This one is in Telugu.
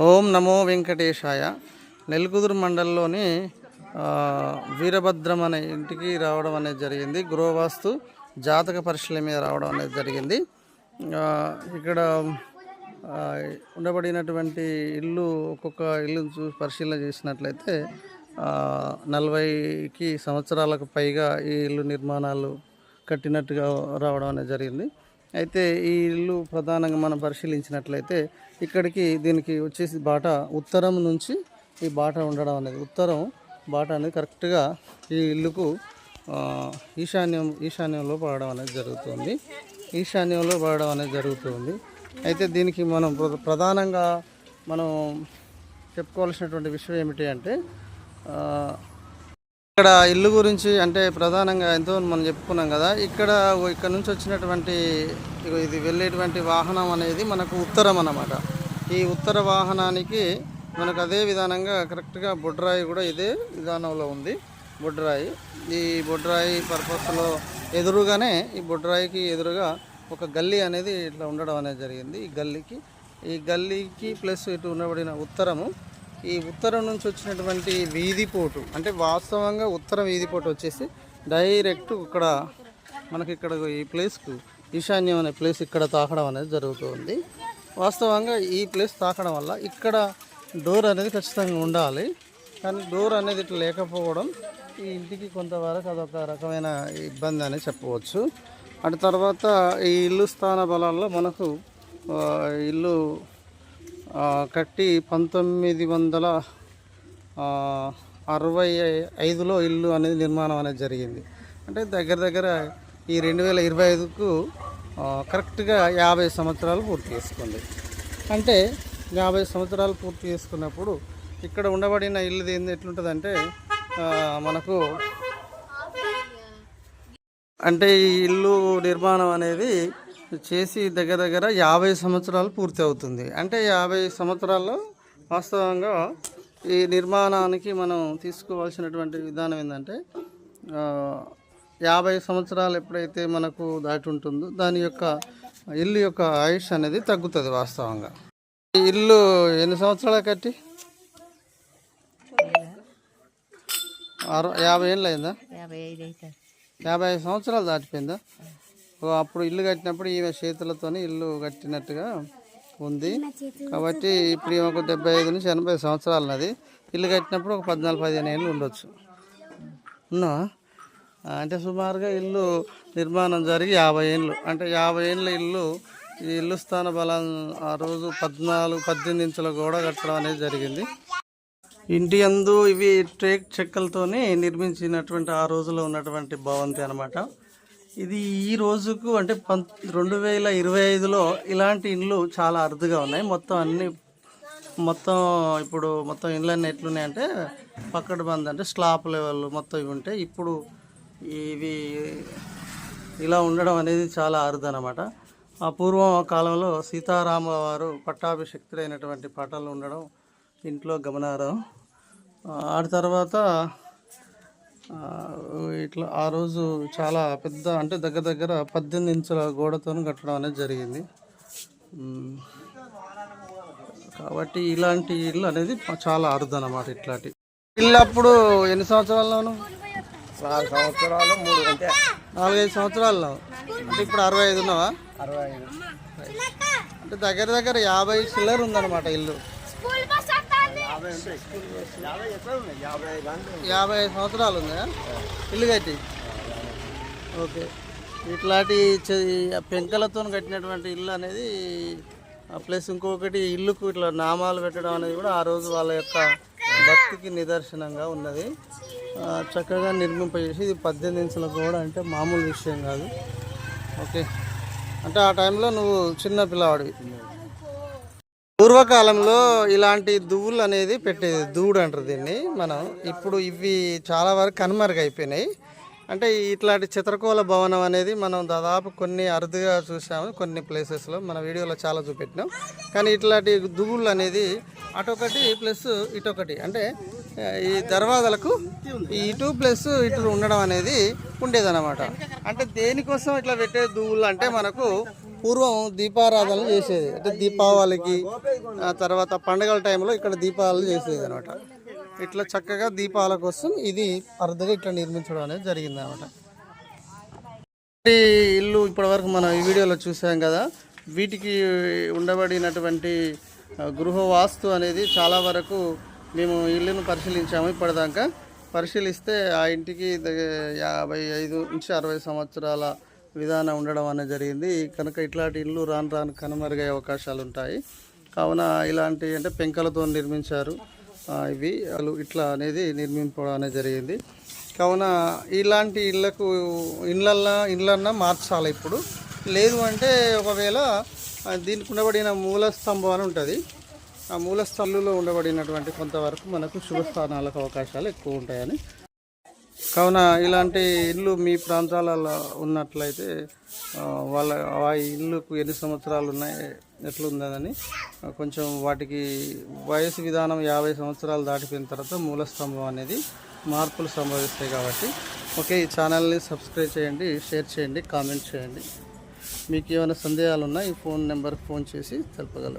ఓం నమో వెంకటేశాయ. నెల్కుదురు మండలంలోని వీరభద్రం అనే ఇంటికి రావడం అనేది జరిగింది. గృహవాస్తు జాతక పరిశీలన మీద రావడం అనేది జరిగింది. ఇక్కడ ఉండబడినటువంటి ఇల్లు ఒక్కొక్క ఇల్లు చూసి పరిశీలన చేసినట్లయితే నలభైకి సంవత్సరాలకు పైగా ఈ ఇల్లు నిర్మాణాలు కట్టినట్టుగా రావడం అనేది జరిగింది. అయితే ఈ ఇల్లు ప్రధానంగా మనం పరిశీలించినట్లయితే ఇక్కడికి దీనికి వచ్చేసి బాట ఉత్తరం నుంచి ఈ బాట ఉండడం అనేది ఉత్తరం బాట అనేది కరెక్ట్గా ఈ ఇల్లుకు ఈశాన్యం ఈశాన్యంలో పడడం అనేది జరుగుతుంది. ఈశాన్యంలో పడడం అనేది జరుగుతుంది. అయితే దీనికి మనం ప్రధానంగా మనం చెప్పుకోవాల్సినటువంటి విషయం ఏమిటి అంటే ఇక్కడ ఇల్లు గురించి అంటే ప్రధానంగా ఎంతో మనం చెప్పుకున్నాం కదా ఇక్కడ ఇక్కడ నుంచి వచ్చినటువంటి ఇది వెళ్ళేటువంటి వాహనం అనేది మనకు ఉత్తరం అన్నమాట. ఈ ఉత్తర వాహనానికి మనకు అదే విధానంగా కరెక్ట్గా బొడ్రాయి కూడా ఇదే విధానంలో ఉంది. బొడ్రాయి. ఈ బొడ్రాయి పర్పస్లో ఎదురుగానే ఈ బొడ్రాయికి ఎదురుగా ఒక గల్లీ అనేది ఇట్లా ఉండడం అనేది జరిగింది. ఈ గల్లీకి ఈ గల్లీకి ప్లస్ ఇటు ఉండబడిన ఉత్తరము ఈ ఉత్తరం నుంచి వచ్చినటువంటి వీధిపోటు అంటే వాస్తవంగా ఉత్తర వీధిపోటు వచ్చేసి డైరెక్ట్ ఇక్కడ మనకి ఇక్కడ ఈ ప్లేస్కు ఈశాన్యం అనే ప్లేస్ ఇక్కడ తాకడం అనేది జరుగుతుంది. వాస్తవంగా ఈ ప్లేస్ తాకడం వల్ల ఇక్కడ డోర్ అనేది ఖచ్చితంగా ఉండాలి. కానీ డోర్ అనేది ఇట్లా లేకపోవడం ఈ ఇంటికి కొంతవరకు అదొక రకమైన ఇబ్బంది అని చెప్పవచ్చు. అటు తర్వాత ఈ ఇల్లు స్థాన బలాల్లో మనకు ఇల్లు కట్టి పంతొమ్మిది వందల అరవై ఐదులో ఇల్లు అనేది నిర్మాణం అనేది జరిగింది. అంటే దగ్గర దగ్గర ఈ రెండు వేల ఇరవై ఐదుకు కరెక్ట్గా యాభై సంవత్సరాలు పూర్తి చేసుకుంది. అంటే యాభై సంవత్సరాలు పూర్తి చేసుకున్నప్పుడు ఇక్కడ ఉండబడిన ఇల్లు ఏంది ఎట్లుంటుందంటే మనకు అంటే ఈ ఇల్లు నిర్మాణం అనేది చేసి దగ్గర దగ్గర యాభై సంవత్సరాలు పూర్తి అవుతుంది. అంటే యాభై సంవత్సరాల్లో వాస్తవంగా ఈ నిర్మాణానికి మనం తీసుకోవాల్సినటువంటి విధానం ఏంటంటే యాభై సంవత్సరాలు ఎప్పుడైతే మనకు దాటి ఉంటుందో దాని యొక్క ఇల్లు యొక్క ఆయుష్ అనేది తగ్గుతుంది వాస్తవంగా. ఈ ఇల్లు ఎన్ని సంవత్సరాలు కట్టి? అరవై యాభై ఏళ్ళు అయిందా? యాభై ఐదు సంవత్సరాలు దాటిపోయిందా? అప్పుడు ఇల్లు కట్టినప్పుడు ఈమె చేతులతోని ఇల్లు కట్టినట్టుగా ఉంది. కాబట్టి ఇప్పుడు ఈమె ఒక డెబ్బై ఐదు నుంచి ఎనభై సంవత్సరాలు ఉన్నది ఇల్లు కట్టినప్పుడు ఒక పద్నాలుగు పదిహేను ఏళ్ళు ఉండొచ్చు. ఉన్నా? అంటే సుమారుగా ఇల్లు నిర్మాణం జరిగి యాభై ఏళ్ళు. అంటే యాభై ఏళ్ళ ఇల్లు ఈ ఇల్లు స్థాన బలం ఆ రోజు పద్నాలుగు పద్దెనిమిది ఇంచుల గోడ కట్టడం అనేది జరిగింది. ఇంటి అందు ఇవి టేక్ చెక్కలతోనే నిర్మించినటువంటి ఆ రోజులో ఉన్నటువంటి భవంతి అనమాట ఇది ఈ రోజుకు అంటే పం రెండు వేల ఇరవై ఐదులో ఇలాంటి ఇండ్లు చాలా అరుదుగా ఉన్నాయి. మొత్తం అన్ని మొత్తం ఇప్పుడు మొత్తం ఇండ్లన్నీ ఎట్లున్నాయంటే పక్కన బంద్ అంటే స్లాబ్ లెవెల్ మొత్తం ఇవి ఉంటాయి ఇప్పుడు ఇవి ఇలా ఉండడం అనేది చాలా అరుదు అనమాట ఆ పూర్వం కాలంలో సీతారామ వారు పట్టాభిషక్తుడైనటువంటి పటాలు ఉండడం ఇంట్లో గమనారం ఆ తర్వాత ఇట్లా ఆ రోజు చాలా పెద్ద అంటే దగ్గర దగ్గర పద్దెనిమిది ఇంచుల గోడతో కట్టడం అనేది జరిగింది. కాబట్టి ఇలాంటి ఇల్లు అనేది చాలా అరుదు అనమాట ఇట్లాంటి. ఇల్లు అప్పుడు ఎన్ని సంవత్సరాల్లోను? నాలుగు సంవత్సరాలు మూడు అంటే నాలుగైదు సంవత్సరాల్లో. అంటే ఇప్పుడు అరవై ఐదు ఉన్నావా? అరవై ఐదు. అంటే దగ్గర దగ్గర యాభై చిల్లర ఉందన్నమాట ఇల్లు. యాభై ఐదు సంవత్సరాలు ఉందా ఇల్లు కట్టి? ఓకే. ఇట్లాంటి పెంకలతో కట్టినటువంటి ఇల్లు అనేది ప్లస్ ఇంకొకటి ఇల్లుకు ఇట్లా నామాలు పెట్టడం అనేది కూడా ఆ రోజు వాళ్ళ యొక్క భక్తికి నిదర్శనంగా ఉన్నది. చక్కగా నిర్మింపజేసి ఇది పద్దెనిమిది ఇంచుల గోడ అంటే మామూలు విషయం కాదు. ఓకే. అంటే ఆ టైంలో నువ్వు చిన్న పిల్లవాడివి. పూర్వకాలంలో ఇలాంటి దువ్వులు అనేది పెట్టేది దూడు అంటారు దీన్ని మనం. ఇప్పుడు ఇవి చాలా వరకు కనుమరుగైపోయినాయి. అంటే ఇట్లాంటి చిత్రకోల భవనం అనేది మనం దాదాపు కొన్ని అరుదుగా చూసాము కొన్ని ప్లేసెస్లో. మన వీడియోలో చాలా చూపెట్టినాం. కానీ ఇట్లాంటి దువ్వులు అనేది అటొకటి ప్లస్ ఇటొకటి. అంటే ఈ దర్వాజలకు ఇటు ప్లస్ ఇటు ఉండడం అనేది ఉండేదన్నమాట. అంటే దేనికోసం ఇట్లా పెట్టే దువ్వులు అంటే మనకు పూర్వం దీపారాధన చేసేది. అంటే దీపావళికి ఆ తర్వాత పండగల టైంలో ఇక్కడ దీపాలు చేసేది అనమాట. ఇట్లా చక్కగా దీపాల కోసం ఇది అరుదుగా ఇట్లా నిర్మించడం అనేది జరిగింది అనమాట. ఇల్లు ఇప్పటివరకు మనం ఈ వీడియోలో చూసాం కదా. వీటికి ఉండబడినటువంటి గృహ వాస్తు అనేది చాలా వరకు మేము ఇల్లును పరిశీలించాము ఇప్పటిదాకా. పరిశీలిస్తే ఆ ఇంటికి దగ్గ- యాభై ఐదు నుంచి అరవై సంవత్సరాల విధానం ఉండడం అనేది జరిగింది. కనుక ఇట్లాంటి ఇల్లు రాను రాను కనుమరుగే అవకాశాలు ఉంటాయి. కావున ఇలాంటి అంటే పెంకలతో నిర్మించారు. ఇవి వాళ్ళు ఇట్లా అనేది నిర్మింపడం అనేది జరిగింది. కావున ఇలాంటి ఇళ్ళకు ఇళ్ళల్లో ఇళ్ళన్నా మార్చాలి ఇప్పుడు. లేదు అంటే ఒకవేళ దీనికి ఉండబడిన మూల స్తంభం అని ఉంటుంది. ఆ మూల ఉండబడినటువంటి కొంతవరకు మనకు శుభస్థానాలకు అవకాశాలు ఎక్కువ ఉంటాయని కావున ఇలాంటి ఇల్లు మీ ప్రాంతాలలో ఉన్నట్లయితే వాళ్ళ ఆ ఇల్లుకు ఎన్ని సంవత్సరాలు ఉన్నాయి ఎట్లుందని కొంచెం వాటికి వయసు విధానం యాభై సంవత్సరాలు దాటిపోయిన తర్వాత మూల స్తంభం అనేది మార్పులు సంభవిస్తాయి కాబట్టి ఓకే ఈ ఛానల్ని సబ్స్క్రైబ్ చేయండి షేర్ చేయండి కామెంట్ చేయండి. మీకు ఏమైనా సందేహాలు ఉన్నా ఈ ఫోన్ నెంబర్కి ఫోన్ చేసి తెలపగలరు.